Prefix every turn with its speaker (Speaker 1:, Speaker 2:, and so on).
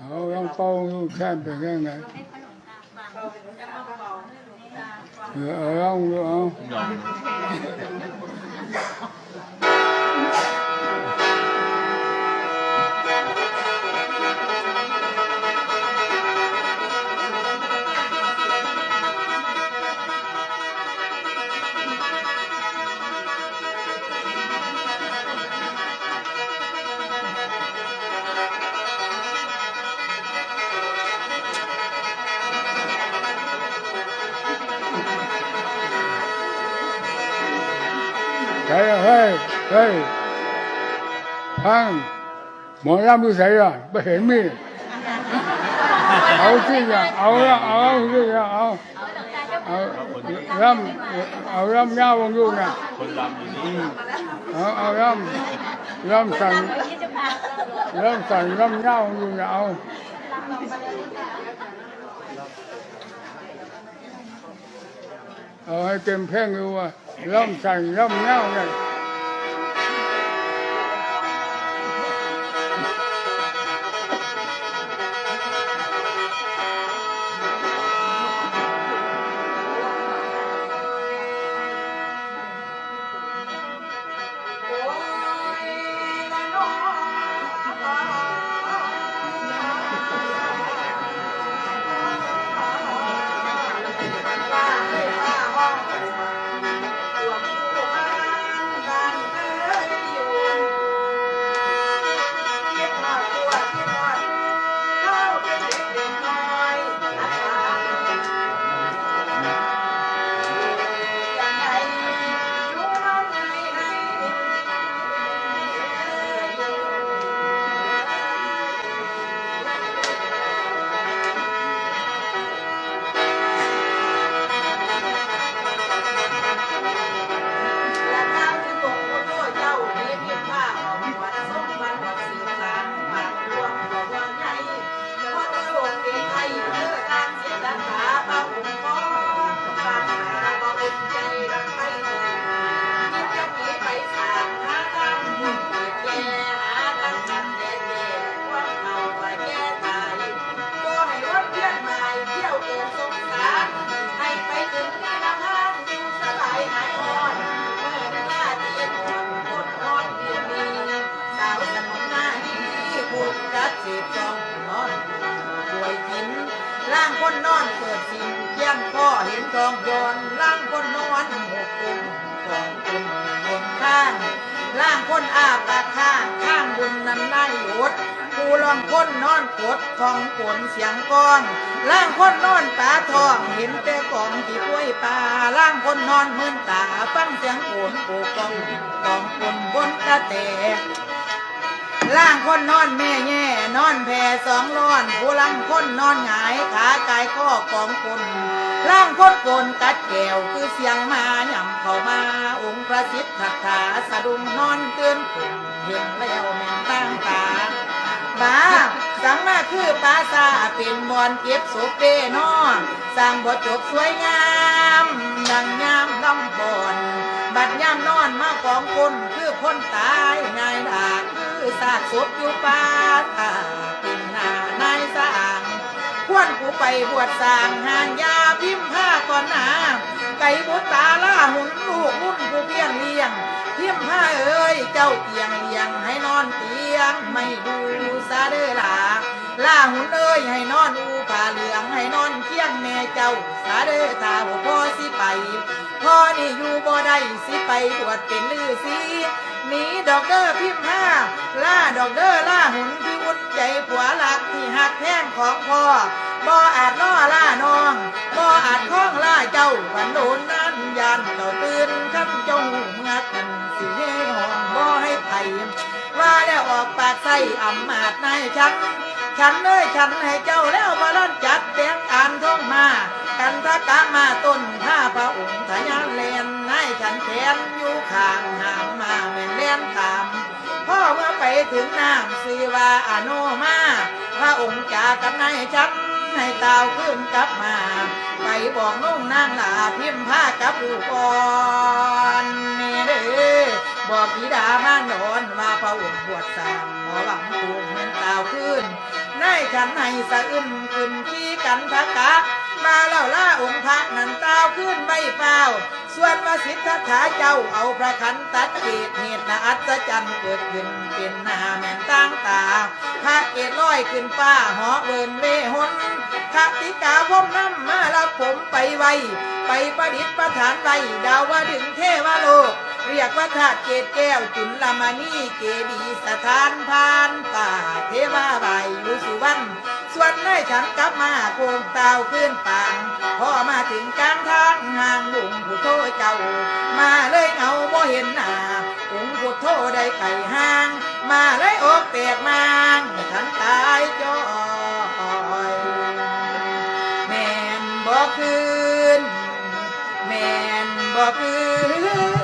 Speaker 1: เอายังเป่าอยู่แค่เป็นยังไงเออเอาลองดูเอา ใช่เฮ้ยเฮ้ยพังหมอรำอยู่ไหนอะไม่เห็นมีเอาสิอะเอาละเอาสิอะเอาเอารำเอารำยาววงยู่นะเอาเอารำรำสั่งรำสั่งรำยาววงยู่นะเอาเอาให้เต็มเพลงดูว่า วเนี่ย
Speaker 2: ในอนเปิดสิ่งเยี่ยมพ่อเห็นทองย้อนร่างคนนอนหกกุมกองกุมบนข้างร่างคนอาปากข้างข้างบุญนั้นได้หยุดกูลองคนนอนกดทองผลเสียงก้องร่างคนนอนตาทองเห็นแต่กองที่ป่วยปลาร่างคนนอนมืนตาฟังเสียงโขนปูกองกองผลบนตะแตก ล่างคนนอนแม่แง่นอนแผ่สองร้อนผู้ลังคนนอนหงายขากายข้อกองคนล่างคนโกนกัดแก้วคือเสียงมาหย่ำเข้ามาองค์พระสิทธัตถาสะดุ้งนอนเตือนเห็นแล้วแม่นตั้งตาบ้าสังมาคือปาสาเป็นบอนเก็บศพเด้นอสร้างบ่จบสวยงาม ดังยามลำบอน บัดยามนอนมากองคนคือคนตายนายดา คือซากศพอยู่ป่าตาเป็นหน้านายสร้างควรกูไปบวชสร้างหางยาพิมพ์ผ้าก่อนหนาไก่บุตาล่าหุ่นลูกมุ่นกูเพียงเลี้ยงพิมพ์ผ้าเอ้ยเจ้าเตียงเลี้ยงให้นอนเตียงไม่ดูซาเด้อหลาล่าหุ่นเอ้ยให้นอนอูผ้าเหลืองให้นอนเคียงแม่เจ้าซาเด้อตาบ่พอสิไปพ่อนี่อยู่บ่ได้สิไปบวชเป็นลือสี นีดอกเดอพิมพ์ผ้าล่าดอกเดอล่าหุ่นที่วุ่นใจผัวหลักที่หักแพงของพ่อบ่อาจล่อล่าน้องบ่อาจคล้องล่าเจ้าฝันโดนนั้นยันเจ้าตื่นคำจงเมื่อขึ้นสิให้ห้องบ่ให้ไผว่าแล้วออกปากใส่อำมาตในายฉันฉันเอ้ยฉันให้เจ้าแล้วบาลันจัดแตงอ่านท่องมากันทะกะมาต้นท่าพระองค์ทะยานแลนให้ฉันแขนอยู่ข้างห่างมา เมื่อไปถึงน้ำสีวาอโนมาพระองค์จากกับนายฉันให้ตาวขึ้นกลับมา ไปบอกน้องนางลาพิมพ์ผ้ากับลูกอ่อนนี่เด้อบอกบิดามาโนอนว่าพระองค์บวชสร้างหมอหวังปูงเมือนตาวขึ้นนายขันให้สะอึนขึ้นขี้กันพระกะ มาแล้วล่าองค์พระนันตาวขึ้นไม่เฝ้า ส่วนวสิทธาเจ้าเอาพระขันตัดเกตเหตุนาอัศจรรย์เกิดขึ้นเป็นหนาแม่นตั้งตา พระเกตลอยขึ้นฟ้าหอเวินเวหนคติกาพมน้ำมารับผมไปไวไปประดิษฐ์ประฐานไว้ดาวว่าถึงเทวโลก เรียกว่าธาตุเกตแก้วจุลมานีเกดีสถานพานป่าเทวาใบายอยู่สุวรรณส่วนนายฉันกลับมาโคงเตาขึ้นปางพอมาถึงกลางทางห่างบุงผู้โทเจ้ามาเลยเงาบ่เห็นหน้าองค์พุทโธได้ไก่ห้าง มาเลยอกแตกมางฉันตายจอยแม่นบ่คืนแม่นบ่คืน